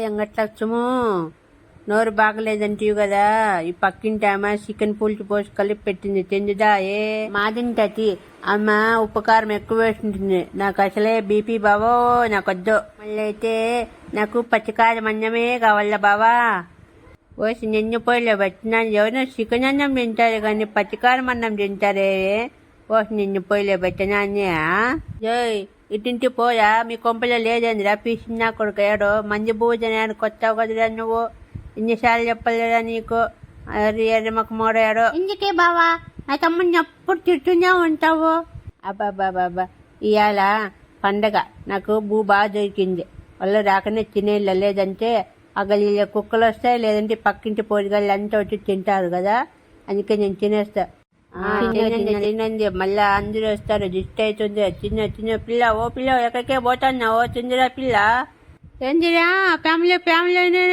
ఎంగట్లచ్చము నోరు బాగలేదంటివి కదా ఈ పక్కింటి ఆమె చికెన్ పులుసు పోసి కలిపి పెట్టింది తిందిదా? ఏ? మాదింటది అమ్మ ఉపకారం ఎక్కువ వేస్తుంటుంది నాకు అసలే బీపీ బావో నాకొద్దు. మళ్ళీ అయితే నాకు పచ్చికారం అన్నమే కావాలా బావా. ఓసి నిన్ను పోయిలే పెట్టినాను ఎవరైనా చికెన్ అన్నం తింటారు కానీ పచ్చికారం అన్నం తింటారే? ఓసి నిన్ను పోయిలే పెట్టినాన్ని జై ఇటింటి పోయా మీ కొంపలో లేదండిరా పీసినా కొడుకు. ఏడో మంది భోజనాన్ని కొత్త కదరా నువ్వు? ఎన్నిసార్లు చెప్పలేదా నీకు? అరే ఎర్రమకు మోడాడో ఎందుకే బావా? నా తమ్ముడిని ఎప్పుడు తిట్టునే ఉంటావు? అబ్బాబాబాబా ఇవాళ పండగ. నాకు భూ బాగా దొరికింది. వాళ్ళు రాకనే తినేళ్ళు లేదంటే గల్లీలో కుక్కలు వస్తాయి లేదంటే పక్కింటి పోరిగాళ్ళు అంతా వచ్చి తింటారు కదా? అందుకే నేను తినేస్తా. ఆ, తినండి తినండి మళ్ళా అందరూ వస్తారు దిష్టి అవుతుంది చిన్న చిన్న పిల్ల. ఓ పిల్ల ఎక్కడికే పోతాన్నా? ఓ చిందిరా పిల్ల. ఏందిరా ఫ్యామిలీ ఫ్యామిలీ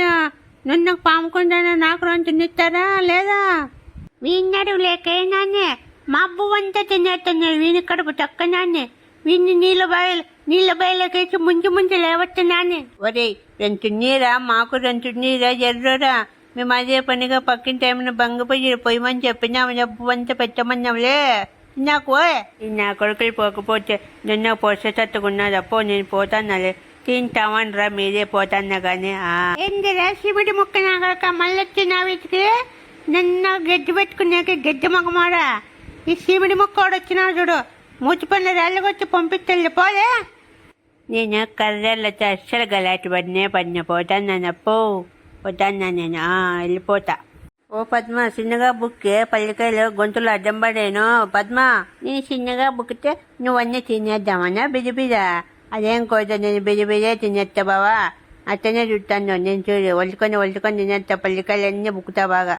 నన్ను పాముకుంటానా? నాకు రెండు తినిస్తారా లేదా? వీణడు లేకేనానే మా అబ్బు అంతా తినేస్తున్నాడు వీని కడుపు చక్కనానే వీడిని నీళ్ళ బయలు నీళ్ళ బయలకేసి ముంచి ముంచి లేవస్తున్నానే ఒరేయ్ రెండు నీరా? మాకు రెండు నీరా? ఎర్రరా? మేము అదే పనిగా పక్కింటి ఏమైనా బంగపోయి పోయమని చెప్పినాము డబ్బు అంతా పెట్టమన్నాంలే నాకు నా కొడుకులు పోకపోతే నిన్న పోసేటట్టుకున్నది అప్పో నేను పోతానులే తింటామనరా మీరే పోతాన్నా కానీ ఆ. ఏందిరా శివుడి ముక్క నాగలక మళ్ళొచ్చి నా వీటికి నన్ను గడ్డి పెట్టుకున్నాక గడ్డి మొగమాడా? ఈ శివుడి ముక్క వచ్చినాడు చూడు. మూతి పనులు రాళ్ళకొచ్చి పంపిస్తే పోలే. నేను కర్రలతో అస్సలు గలాటి పడినే పడిన పోతాను అప్పో. వద్దన్నా నేను ఆ, వెళ్ళిపోతా. ఓ పద్మ చిన్నగా బుక్కే పల్లికాయలు గొంతులు అడ్డం పడేను. పద్మ నేను చిన్నగా బుక్కితే నువ్వన్నీ తినేద్దామన్నా? బిజిబిజ అదేం కోత నేను బిజిబిజే తినేస్తా బావా. అట్టనే చుట్టాను. నేను చూడు ఒలుకొని ఒలుకొని తినేస్తా పల్లికాయలు అన్నీ బుక్కుతా బాగా.